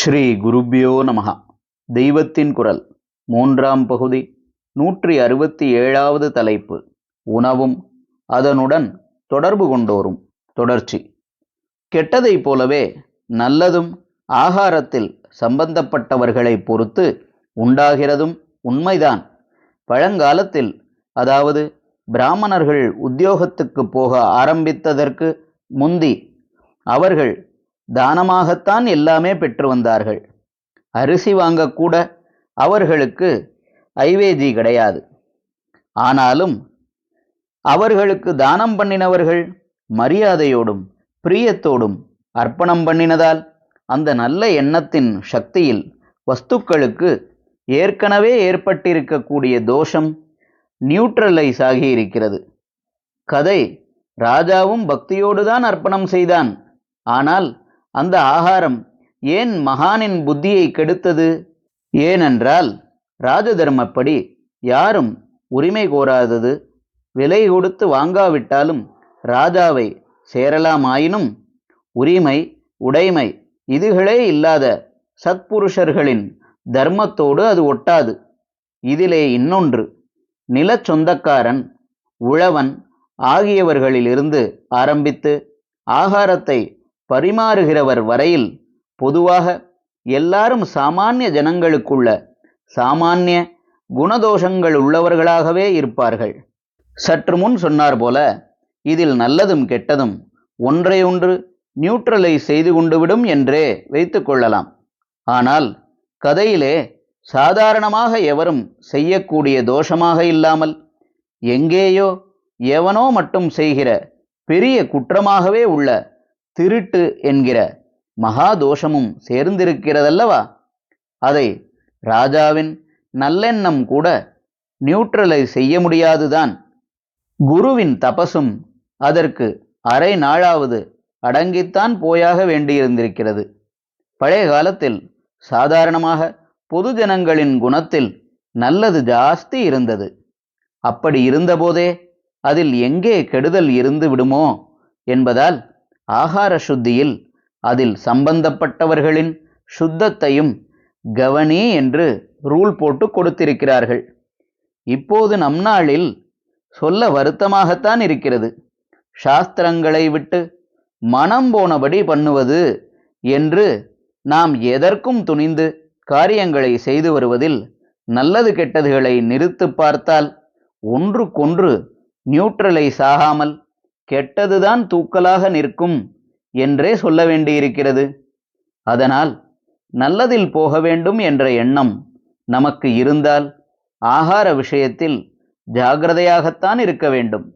ஸ்ரீ குருப்பியோ நமகா தெய்வத்தின் குரல் மூன்றாம் பகுதி நூற்றி அறுபத்தி ஏழாவது தலைப்பு உணவும் அதனுடன் தொடர்பு கொண்டோரும் தொடர்ச்சி. கெட்டதைப் போலவே நல்லதும் ஆகாரத்தில் சம்பந்தப்பட்டவர்களை பொறுத்து உண்டாகிறதும் உண்மைதான். பழங்காலத்தில் அதாவது பிராமணர்கள் உத்தியோகத்துக்கு போக ஆரம்பித்ததற்கு முந்தி அவர்கள் தானமாகத்தான் எல்லாமே பெற்று வந்தார்கள். அரிசி வாங்கக்கூட அவர்களுக்கு ஐவேஜி கிடையாது. ஆனாலும் அவர்களுக்கு தானம் பண்ணினவர்கள் மரியாதையோடும் பிரியத்தோடும் அர்ப்பணம் பண்ணினதால் அந்த நல்ல எண்ணத்தின் சக்தியில் வஸ்துக்களுக்கு ஏற்கனவே ஏற்பட்டிருக்கக்கூடிய தோஷம் நியூட்ரலைஸ் ஆகியிருக்கிறது. கதை ராஜாவும் பக்தியோடு தான் அர்ப்பணம் செய்தான். ஆனால் அந்த ஆகாரம் ஏன் மகானின் புத்தியை கெடுத்தது? ஏனென்றால் ராஜதர்மப்படி யாரும் உரிமை கோராதது விலை கொடுத்து வாங்காவிட்டாலும் ராஜாவை சேரலாமாயினும் உரிமை உடைமை இதுகளே இல்லாத சத்புருஷர்களின் தர்மத்தோடு அது ஒட்டாது. இதிலே இன்னொன்று நிலச் சொந்தக்காரன் உழவன் ஆகியவர்களிலிருந்து ஆரம்பித்து ஆகாரத்தை பரிமாறுகிறவர் வரையில் பொதுவாக எல்லாரும் சாமானிய ஜனங்களுக்குள்ள சாமானிய குணதோஷங்கள் உள்ளவர்களாகவே இருப்பார்கள். சற்று முன் சொன்னார் போல இதில் நல்லதும் கெட்டதும் ஒன்றையொன்று நியூட்ரலை செய்து கொண்டுவிடும் என்றே வைத்து கொள்ளலாம். ஆனால் கதையிலே சாதாரணமாக எவரும் செய்யக்கூடிய தோஷமாக இல்லாமல் எங்கேயோ எவனோ மட்டும் செய்கிற பெரிய குற்றமாகவே உள்ள திருட்டு என்கிற மகாதோஷமும் சேர்ந்திருக்கிறதல்லவா? அதை ராஜாவின் நல்லெண்ணம் கூட நியூட்ரலைஸ் செய்ய முடியாதுதான். குருவின் தபசும் அதற்கு அரை நாளாவது அடங்கித்தான் போயாக வேண்டியிருந்திருக்கிறது. பழைய காலத்தில் சாதாரணமாக பொது ஜனங்களின் குணத்தில் நல்லது ஜாஸ்தி இருந்தது. அப்படி இருந்தபோதே அதில் எங்கே கெடுதல் இருந்து விடுமோ என்பதால் ஆகார சுத்தியில் அதில் சம்பந்தப்பட்டவர்களின் சுத்தத்தையும் கவனி என்று ரூல் போட்டு கொடுத்திருக்கிறார்கள். இப்போது நம் நாளில் சொல்ல வருத்தமாகத்தான் இருக்கிறது. சாஸ்திரங்களை விட்டு மனம் போனபடி பண்ணுவது என்று நாம் எதற்கும் துணிந்து காரியங்களை செய்து வருவதில் நல்லது கெட்டதுகளை நிறுத்து பார்த்தால் ஒன்றுக்கொன்று நியூட்ரலைஸ் ஆகாமல் கெட்டதுதான் தூக்கலாக நிற்கும் என்றே சொல்ல வேண்டியிருக்கிறது. அதனால் நல்லதில் போக வேண்டும் என்ற எண்ணம் நமக்கு இருந்தால் ஆகார விஷயத்தில் ஜாகிரதையாகத்தான் இருக்க வேண்டும்.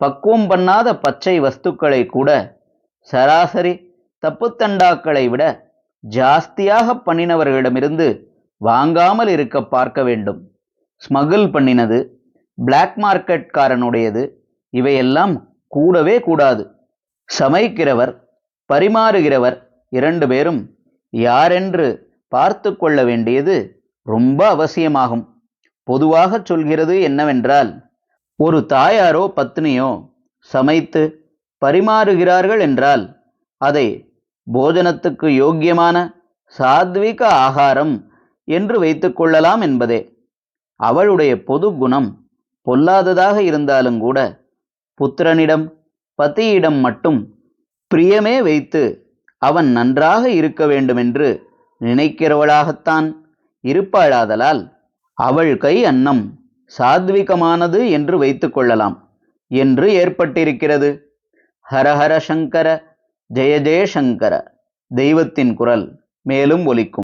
பக்குவம் பண்ணாத பச்சை வஸ்துக்களை கூட சராசரி தப்புத்தண்டாக்களை விட ஜாஸ்தியாக பண்ணினவர்களிடமிருந்து வாங்காமல் இருக்க பார்க்க வேண்டும். ஸ்மகிள் பண்ணினது பிளாக் மார்க்கெட்காரனுடையது இவையெல்லாம் கூடவே கூடாது. சமைக்கிறவர் பரிமாறுகிறவர் இரண்டு பேரும் யாரென்று பார்த்து கொள்ள வேண்டியது ரொம்ப அவசியமாகும். பொதுவாக சொல்கிறது என்னவென்றால் ஒரு தாயாரோ பத்னியோ சமைத்து பரிமாறுகிறார்கள் என்றால் அதை போஜனத்துக்கு யோக்கியமான சாத்விக ஆகாரம் என்று வைத்துக்கொள்ளலாம் என்பதே. அவளுடைய பொது குணம் பொல்லாததாக இருந்தாலும் கூட புத்திரனிடம் பத்தியிடம் மட்டும் பிரியமே வைத்து அவன் நன்றாக இருக்க வேண்டுமென்று நினைக்கிறவளாகத்தான் இருப்பாளாதலால் அவள் கை அன்னம் சாத்விகமானது என்று வைத்துக்கொள்ளலாம் என்று ஏற்பட்டிருக்கிறது. ஹரஹர சங்கர ஜெய ஜெயசங்கர தெய்வத்தின் குரல் மேலும் ஒலிக்கும்.